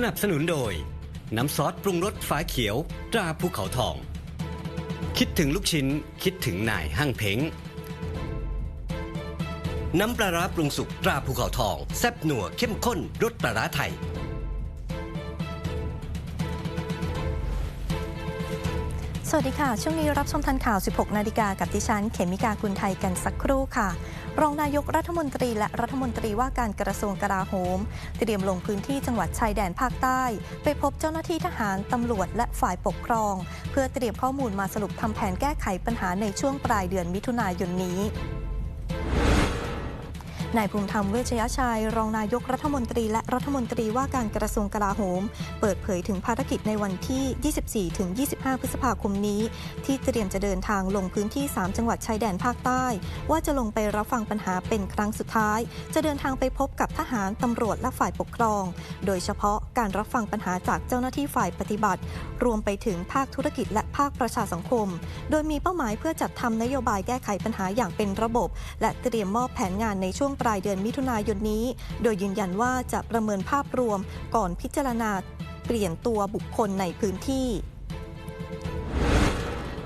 สนับสนุนโดย น้ำซอสปรุงรสฝาเขียว ตราภูเขาทอง คิดถึงลูกชิ้น คิดถึงนายห้างเพ้ง น้ำปลาร้าปรุงสุกตราภูเขาทอง แซ่บหนัวเข้มข้นรสปลาร้าไทย สวัสดีค่ะ ช่วงนี้รับชมทันข่าว 16 นาฬิกากับดิฉัน เขมิกาคุณไทยกันสักครู่ค่ะ รองนายกรัฐมนตรีและรัฐมนตรีว่าการกระทรวงกลาโหม เตรียมลงพื้นที่จังหวัดชายแดนภาคใต้ ไปพบเจ้าหน้าที่ทหาร ตำรวจและฝ่ายปกครอง เพื่อเตรียมข้อมูลมาสรุปทำแผนแก้ไขปัญหาในช่วงปลายเดือนมิถุนายนนี้ นายภูมิธรรมเวชยชัย รองนายกรัฐมนตรี และรัฐมนตรีว่าการกระทรวงกลาโหม เปิดเผยถึงภารกิจในวันที่ 24 ถึง 25 พฤษภาคมนี้ ที่เตรียมจะเดินทางลงพื้นที่ 3 จังหวัดชายแดนภาคใต้ ว่าจะลงไปรับฟังปัญหาเป็นครั้งสุดท้าย จะเดินทางไปพบกับทหาร ตำรวจและฝ่ายปกครอง โดยเฉพาะการรับฟังปัญหาจากเจ้าหน้าที่ฝ่ายปฏิบัติ รวมไปถึงภาคธุรกิจและภาคประชาสังคม โดยมีเป้าหมายเพื่อจัดทำนโยบายแก้ไขปัญหาอย่างเป็นระบบ และเตรียมมอบแผนงานในช่วงปลายเดือนมิถุนายนนี้ โดยยืนยันว่าจะประเมินภาพรวมก่อนพิจารณาเปลี่ยนตัวบุคคลในพื้นที่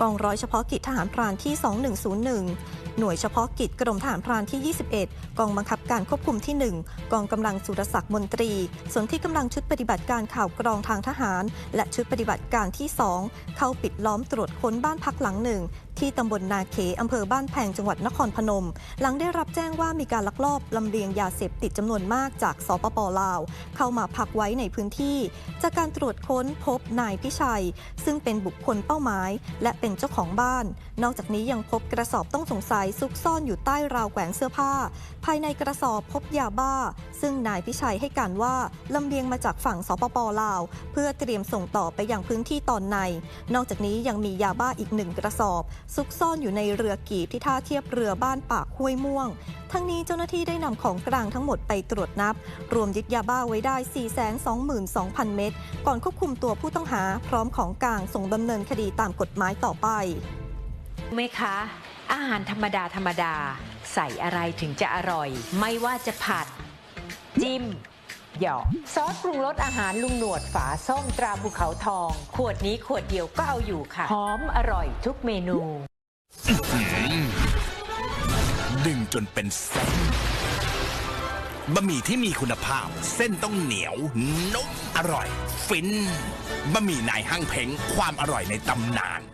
กองร้อยเฉพาะกิจทหารพรานที่ 2101 หน่วยเฉพาะกิจกรมทหารพรานที่ 21 กองบังคับการควบคุมที่ 1 กองกำลังสุรศักดิ์มนตรี ส่วนที่กำลังชุดปฏิบัติการข่าวกรองทางทหาร และชุดปฏิบัติการที่ 2 เข้าปิดล้อมตรวจค้นบ้านพักหลังหนึ่งที่ตำบลนาเขอำเภอบ้านแพงจังหวัดนครพนม หลังได้รับแจ้งว่ามีการลักลอบลำเลียงยาเสพติดจำนวนมากจากสปปลาว เข้ามาพักไว้ในพื้นที่ จากการตรวจค้นพบนายพิชัย ซึ่งเป็นบุคคลเป้าหมาย และเป็นเจ้าของบ้าน นอกจากนี้ยังพบกระสอบต้องสงสัยซุกซ่อนอยู่ใต้ราวแขวนเสื้อผ้า ภายในกระสอบพบยาบ้า ซึ่งนายพิชัยให้การว่าลำเลียงมาจากฝั่งสปปลาว เพื่อเตรียมส่งต่อไปยังพื้นที่ตอนใน นอกจากนี้ยังมียาบ้าอีกหนึ่งกระสอบซุกซ่อนอยู่ในเรือกีบที่ท่าเทียบเรือบ้านปากห้วยม่วง ทั้งนี้เจ้าหน้าที่ได้นำของกลางทั้งหมดไปตรวจนับ รวมยึดยาบ้าไว้ได้ 422,000 เม็ดก่อนควบคุมตัวผู้ต้องหาพร้อมของกลางส่งดำเนินคดีตามกฎหมายต่อไปไหมคะ อาหารธรรมดาธรรมดา ใส่อะไรถึงจะอร่อย ไม่ว่าจะผัด จิ้ม หยอกซอสปรุงรสอาหารลุงหนวดฝาส้มตราภูเขาทอง ขวดนี้ขวดเดียวก็เอาอยู่ค่ะหอมอร่อยทุกเมนูดึงจนเป็นเส้นบะหมี่ที่มีคุณภาพ เส้นต้องเหนียวนุ่มอร่อย ฟินบะหมี่นายห้างเพ้งความอร่อยในตำนาน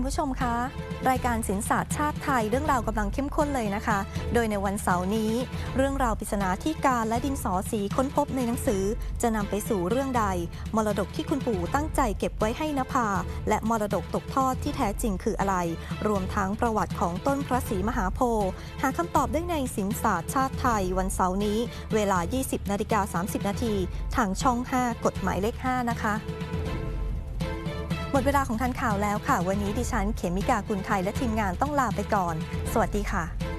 คุณผู้ชมคะ รายการสินศาสตร์ชาติไทย เรื่องราวกำลังเข้มข้นเลยนะคะ โดยในวันเสาร์นี้ เรื่องราวปริศนาที่การและดินสอสีค้นพบในหนังสือ จะนำไปสู่เรื่องใด มรดกที่คุณปู่ตั้งใจเก็บไว้ให้นภา และมรดกตกทอดที่แท้จริงคืออะไร รวมทั้งประวัติของต้นพระศรีมหาโพธิ์หาคำตอบได้ในสินศาสตร์ชาติไทย วันเสาร์นี้ เวลา 20นาฬิกา30นาทีทางช่อง 5 กฎหมายเลข 5 นะคะ หมดเวลาของทันข่าวแล้วค่ะ วันนี้ดิฉันเขมิกากุลไทยและทีมงานต้องลาไปก่อน สวัสดีค่ะ